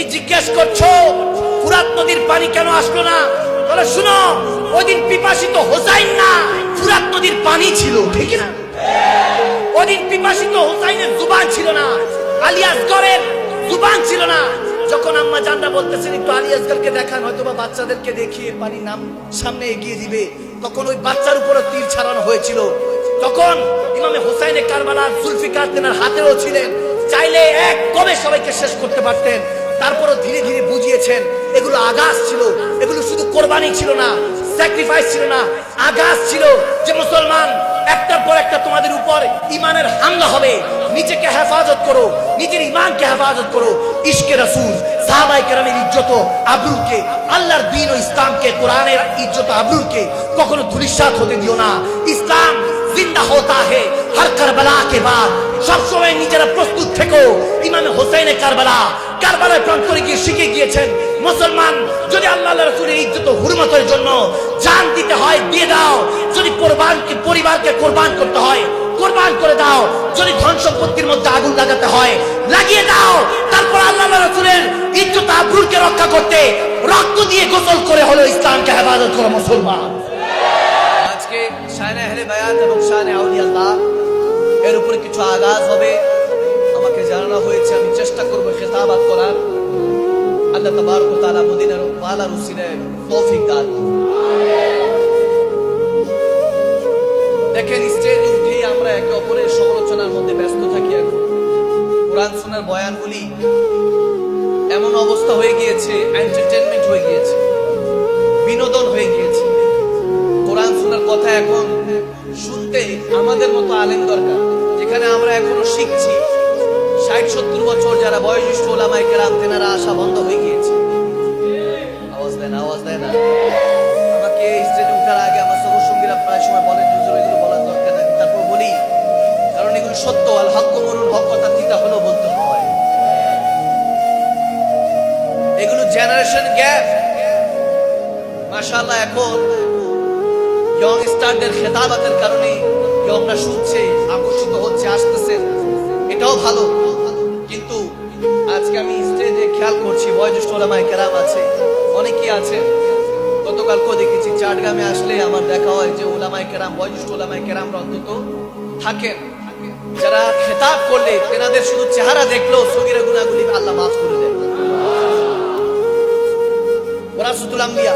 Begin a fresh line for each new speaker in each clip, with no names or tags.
তুমি জিজ্ঞেস করছ, ফুরাত নদীর পানি কেন আসলো না? তাহলে শুনো, ওদিন পিপাসিত হোসাইন না, ফুরাত নদীর পানি ছিল, ঠিক না? ওদিন পিপাসিত হোসাইনের জুবান ছিল না, আলী আসগরের জুবান ছিল না। যখন আম্মা জানরা বলতেছেন, একটু আলী আসগরকে দেখান হয়তো বা বাচ্চাদেরকে দেখিয়ে পানি নাম সামনে এগিয়ে দিবে। তখন ওই বাচ্চার উপরে তীর ছাড়ানো হয়েছিল। তখন ইমামে হোসাইনে কারবালা জুলফিকার তেনার হাতেও ছিলেন। চাইলে এক কবে সবাইকে শেষ করতে পারতেন। তারপরও ধীরে ধীরে বুঝিয়েছেন, এগুলো আগাস ছিল, এগুলো শুধু কোরবানি ছিল না স্যাক্রিফাইস ছিল না আগাস ছিল যে মুসলমান একটার পর একটা তোমাদের উপর ইমানের হামলা হবে। নিজেকে হেফাজত করো, নিজের ইমানকে হেফাজত করো। ইশকে রসুল সাহাবাই কেরামের ইজ্জত আবরুকে আল্লাহর দিন ও ইসলামকে, কোরআনের ইজ্জত আবরুকে কখনো ধুলিসাত হতে দিও না। ইসলাম জিন্দা হতা হে হর কারবালা কে বাদ। সবসময় নিজেরা প্রস্তুত থেকো। ইমামে হোসেনে কারবালা। কারবালায় প্রান্তরে গিয়ে শিখে গিয়েছেন। মুসলমান, যদি আল্লাহ রসুলের ইজ্জত হুরমতের জন্য জান দিতে হয়, দিয়ে দাও। যদি কোরবানকে, পরিবারকে কোরবান করতে হয়, কোরবান করে দাও। যদি ধন সম্পত্তির মধ্যে আগুন লাগাতে হয়, লাগিয়ে দাও। তারপর আল্লাহ রসুলের ইজ্জত আব্রুরকে রক্ষা করতে রক্ত দিয়ে গোসল করে হলো ইসলামকে হেফাজত করো মুসলমান।
আজকে আহলে বায়াত এবং উপরে কিছু আগাজ হবে। আমাকে জানানো হয়েছে, আমি চেষ্টা করব খেতাবাত করার। আল্লাহ তাবারক তাআলা মদিনার ওয়ালার উসিলে তৌফিক দান দেখেন, স্টেজে উঠেই আমরা একে অপরের সমালোচনার মধ্যে ব্যস্ত থাকি এখন। কোরআন শোনার বয়ানগুলি এমন অবস্থা হয়ে গিয়েছে এন্টারটেনমেন্ট হয়ে গিয়েছে, বিনোদন হয়ে গিয়েছে। কোরআন শোনার কথা এখন শুনতে আমাদের মতো আলেম দরকার। যেখানে আমরা এখনও শিখছি। ষাট, সত্তর বছর যারা বয়োজ্যেষ্ঠ ওলামাই কেরাম, তেনারা আসা বন্ধ হয়ে গিয়েছে। আওয়াজ দেয় না, আওয়াজ দেয় না। আমাকে স্টেজে উঠার আগে আমার সবর সঙ্গীরা প্রায় সময় বলেন হুজুর, এগুলো বলার দরকার নেই। তারপর বলি, কারণ এগুলো সত্য, আল হক মরুন হক কথা তিতা হলেও বলতে হয়। এগুলো জেনারেশন গ্যাপ মাশাআল্লাহ, এখন ইয়ং স্টারদের খেতাবাতের কারণে ইয়ংরা শুনছে, আকর্ষিত হচ্ছে, আসতেছে। এটাও ভালো। কিন্তু আজকে আমি স্টেজে খেয়াল করছি, বয়োজ্যেষ্ঠ ওলামায় কেরাম আছে, অনেকেই আছে। গতকালকেও দেখেছি, চাটগ্রামে আসলে আমার দেখা হয় যে ওলামায় কেরাম, বয়োজ্যেষ্ঠ ওলামায় কেরামরা অন্তত থাকেন। যারা খেতাব করলে তেনাদের শুধু চেহারা দেখলেও সগিরা গুনাগুলি আল্লাহ মাফ করে দেয় ওরাসুতুল আম্বিয়া।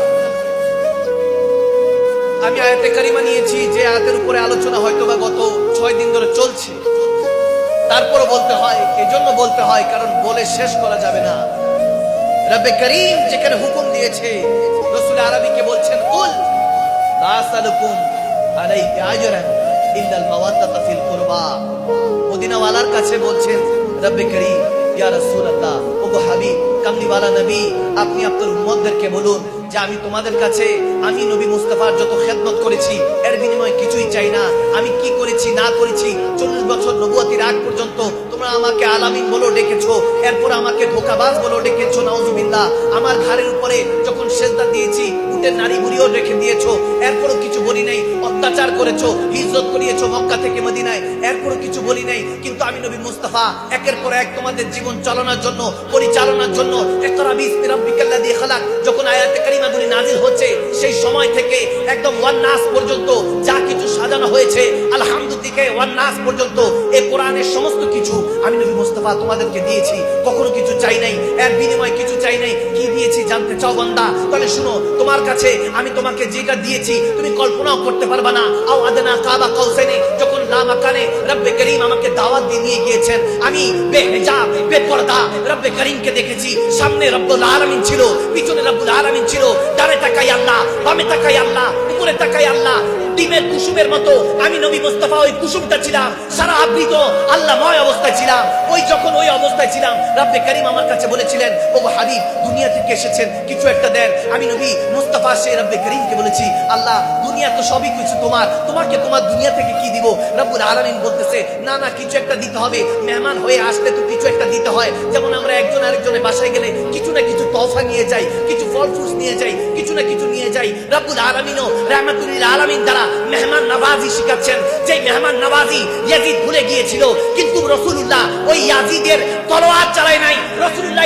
আমি আয়াতে কারিমা নিয়েছি, যে আয়াতের উপরে আলোচনা হয়তো বা গত ছয় দিন ধরে চলছে। তারপরও বলতে হয়, এজন্য বলতে হয়, কারণ বলে শেষ করা যাবে না। রব্বে করিম যেখানে হুকুম দিয়েছে, রসুল আরবিকে বলছেন, কুল লা আসালুকুম আলাইহি আজরান ইল্লাল মাওয়াদ্দাতা ফিল কুরবা। মদিনাওয়ালার কাছে বলছেন, রব্বে করিম, ইয়া রাসূলুল্লাহ, ওগো হাবিব কামলিওয়ালা নবী, আপনি আপনার উম্মতদেরকে বলুন যে আমি তোমাদের কাছে, আমি নবী মুস্তাফার যত খেদমত করেছি, এর বিনিময়ে কিছুই চাই না। আমি কি করেছি, না করেছি, চল্লিশ বছর নবুয়াতির আগ পর্যন্ত তোমরা আমাকে আলামিন বলো ডেকেছো, এরপর আমাকে ধোকাবাজ বলো ডেকেছো, নাউজুবিল্লাহ। আমার ঘাড়ের উপরে যখন সেজদা দিয়েছি, উটের নারী বুড়িও রেখে দিয়েছ নাই অত্যাচার করেছ হিজরত করিয়েছো মক্কা থেকে মদিনায়। এরপরও কিছু বলি নাই, কিন্তু আমি নবী মুস্তাফা, একের পর এক তোমাদের জীবন চালানোর জন্য, পরিচালনার জন্য একরা বিসমি রাব্বিকাল্লাযী খালাক, যখন আয়াতে কারিমাগুলি নাজিল হচ্ছে, সেই সময় থেকে একদম ওয়ান নাস পর্যন্ত যা কিছু সাজানো হয়েছে, আলহামদুলিল্লাহ থেকে ওয়ান নাস পর্যন্ত এই কোরআনের সমস্ত কিছু আমি নবী মুস্তাফা তোমাদেরকে দিয়েছি। কখনো কিছু চাই নাই, এর বিনিময়ে কিছু চাই নাই, কি দিয়েছি জানতে চাও বান্দা? তাহলে শুনো, তোমার কাছে আমি তোমাকে যেটা দিয়েছি, তুমি কল্পনাও করতে পারবা না, আও আদনা কাবা কাউসাইনে, যখন লামাকানে রব্বে করিম আমাকে দাওয়াত দিয়ে নিয়ে গিয়েছেন, আমি বেহেজাব, বেপর্দা রব্বে করিমকে দেখেছি। সামনে রব্বুল আলামিন ছিল, পিছনে রব্বুল আলামিন ছিল, ডানে তাকাই আল্লাহ, বামে তাকাই আল্লাহ, উপরে তাকাই আল্লাহ ডিমের কুসুমের মতো। আমি নবী মোস্তফা ওই কুসুমটা ছিলাম। সারা আবৃত আল্লাহময় অবস্থায় ছিলাম। ওই যখন ওই অবস্থায় ছিলাম, রাব্বে করিম আমার কাছে বলেছিলেন, ও হাবিব, দুনিয়া থেকে এসেছেন, কিছু একটা দেন। আমি নবী মুস্তাফা সে রাব্বে করিমকে বলেছি, আল্লাহ, দুনিয়া তো সবই কিছু তোমার। তোমাকে তোমার দুনিয়া থেকে কি দিব? রব্বুল আলামিন বলতেছে, না না, কিছু একটা দিতে হবে। মেহমান হয়ে আসলে তো কিছু একটা দিতে হয়। যেমন আমরা একজন আরেকজনের বাসায় গেলে কিছু না কিছু তহফা নিয়ে যাই, কিছু ফল ফ্রুটস নিয়ে যাই, কিছু না কিছু নিয়ে যাই। রাব্বুল আলামিনও রহমাতুল্লিল আলামিন দ্বারা মেহমান নাবাজি শিখাচ্ছেন। যে মেহমান নাবাজি ইয়াজিদ ভুলে গিয়েছিল, কিন্তু রসুল্লাহ ওই ইয়াজিদের তলোয়ার চালায় নাই। রসুল্লাহ